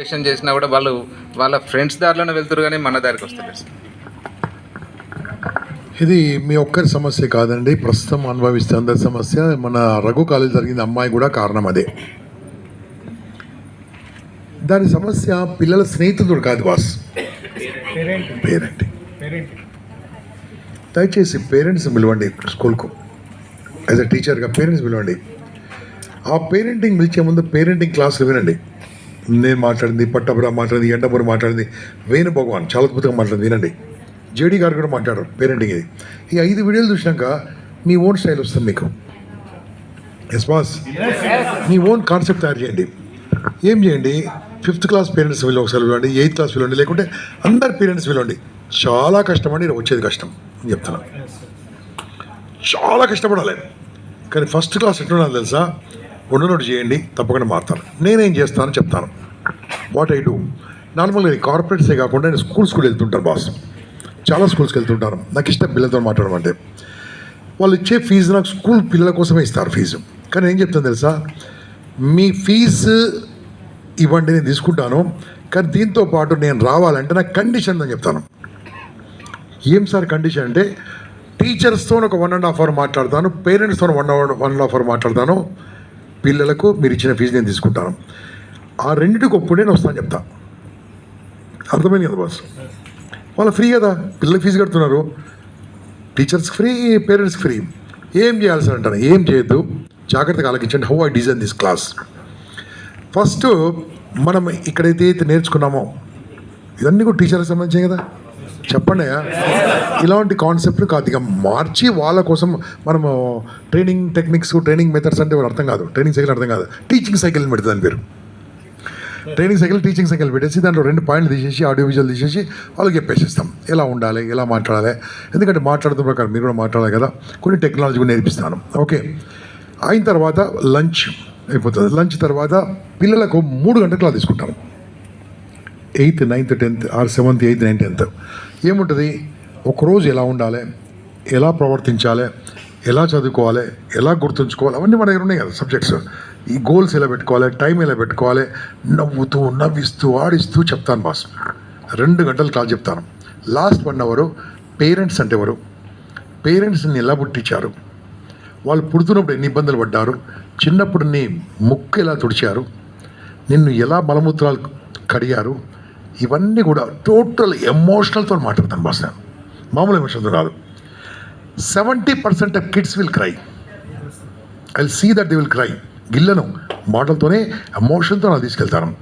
Question చేసినా కూడా వాళ్ళు వాళ్ళ ఫ్రెండ్స్ దారిలోనే వెళ్తారు కానీ మన దారికి వస్తారు ఇది మీ ఒక్కరి సమస్య కాదండి. ప్రస్తుతం అనుభవిస్తే అందరి సమస్య. మన రఘు కాలేజ్ జరిగిన అమ్మాయి కూడా కారణం అదే. దాని సమస్య పిల్లల స్నేహితుడు కాదు బాస్. పేరెంట్ దయచేసి పేరెంట్స్ పిలవండి స్కూల్కు. యాజ్ అ టీచర్గా పేరెంట్స్ పిలవండి. ఆ పేరెంటింగ్ పిలిచే ముందు పేరెంటింగ్ క్లాసులు వినండి. నేను మాట్లాడింది పట్టపుర మాట్లాడింది ఎండపుర మాట్లాడింది. వేణు భగవాన్ చాలా అద్భుతంగా మాట్లాడింది వినండి. జేడీ గారు కూడా మాట్లాడారు పేరెంటింగ్ ఇది. ఈ ఐదు వీడియోలు చూసినాక మీ ఓన్ స్టైల్ వస్తుంది మీకు. ఎస్ బాస్ మీ ఓన్ కాన్సెప్ట్ తయారు చేయండి. ఏం చేయండి? ఫిఫ్త్ క్లాస్ పేరెంట్స్ వీళ్ళు ఒకసారి వెళ్ళండి ఎయిత్ క్లాస్ వెళ్ళండి లేకుంటే అందరు పేరెంట్స్ వెళ్ళండి చాలా కష్టం అండి వచ్చేది కష్టం. అని చెప్తున్నాను చాలా కష్టపడాలి. కానీ ఫస్ట్ క్లాస్ ఎట్లున్నది తెలుసా? ఉండనోటి చేయండి తప్పకుండా మారుతాను. నేనేం చేస్తాను చెప్తాను. వాట్ ఐ డూ నార్మల్గా నేను కార్పొరేట్సే కాకుండా నేను స్కూల్స్ కూడా వెళ్తుంటాను బాస్ చాలా స్కూల్స్కి వెళ్తుంటాను. నాకు ఇష్టం పిల్లలతో మాట్లాడమంటే వాళ్ళు ఇచ్చే ఫీజు నాకు స్కూల్ పిల్లల కోసమే ఇస్తారు ఫీజు కానీ ఏం చెప్తాను తెలుసా? మీ ఫీజు ఇవ్వండి నేను తీసుకుంటాను. కానీ దీంతో పాటు నేను రావాలంటే నాకు కండిషన్ అని చెప్తాను. ఏం సార్ కండిషన్ అంటే? టీచర్స్తో ఒక వన్ అండ్ హాఫ్ అవర్ మాట్లాడతాను పేరెంట్స్తో one hour one and half hour మాట్లాడతాను. పిల్లలకు మీరు ఇచ్చిన ఫీజు నేను తీసుకుంటాను. ఆ రెండింటికి ఒప్పుడు నేను వస్తాను చెప్తా. అర్థమైంది కదా బాస్ వాళ్ళు ఫ్రీ కదా పిల్లలకి ఫీజు కడుతున్నారు. Teachers free parents free. ఏం చేయాలి సార్ అంటాను ఏం చేయొద్దు? జాగ్రత్తగా ఆలోచించండి. How I design this class first మనం ఇక్కడైతే అయితే నేర్చుకున్నామో ఇవన్నీ కూడా టీచర్కి సంబంధించే కదా. చెప్పండి ఇలాంటి కాన్సెప్ట్ కాదు. ఇక మార్చి వాళ్ళ కోసం మనము ట్రైనింగ్ టెక్నిక్స్ ట్రైనింగ్ మెథడ్స్ అంటే వాళ్ళు అర్థం కాదు. ట్రైనింగ్ సైకిల్ అర్థం కాదు. టీచింగ్ సైకిల్ అని దాని పేరు. ట్రైనింగ్ సైకిల్ టీచింగ్ సైకిల్ పెట్టేసి దాంట్లో రెండు పాయింట్లు తీసేసి ఆడియో విజువల్ తీసేసి వాళ్ళకి చెప్పేసిస్తాం. ఎలా ఉండాలి ఎలా మాట్లాడాలి. ఎందుకంటే మాట్లాడుతున్న ప్రకారం మీరు కూడా మాట్లాడాలి కదా. కొన్ని టెక్నాలజీ కూడా నేర్పిస్తాను. ఓకే అయిన తర్వాత లంచ్ అయిపోతుంది. లంచ్ తర్వాత పిల్లలకు మూడు గంటలకు అలా తీసుకుంటాం eighth ninth tenth or seventh eighth ninth tenth ఏముంటుంది? ఒకరోజు ఎలా ఉండాలి? ఎలా ప్రవర్తించాలి? ఎలా చదువుకోవాలి? ఎలా గుర్తుంచుకోవాలి? అవన్నీ మన దగ్గర ఉన్నాయి కదా సబ్జెక్ట్స్ ఈ గోల్స్ ఎలా పెట్టుకోవాలి? టైం ఎలా పెట్టుకోవాలి? నవ్వుతూ నవ్విస్తూ ఆడిస్తూ చెప్తాను బాస్ రెండు గంటలు క్లాస్ చెప్తాను. లాస్ట్ వన్ అవరు పేరెంట్స్ అంటే ఎవరు? పేరెంట్స్ని ఎలా పుట్టించారు? వాళ్ళు పుడుతున్నప్పుడు ఎన్ని ఇబ్బందులు పడ్డారు? చిన్నప్పుడు నీ ముక్కు ఎలా తుడిచారు? నిన్ను ఎలా మలమూత్రాలు కడిగారు? ఇవన్నీ కూడా టోటల్ ఎమోషనల్తో మాట్లాడతాను బాస్ నేను. మామూలు ఎమోషన్తో కాదు. Seventy percent of kids will cry I see that they will cry గిల్లను మాటలతోనే ఎమోషన్తో నాకు తీసుకెళ్తాను.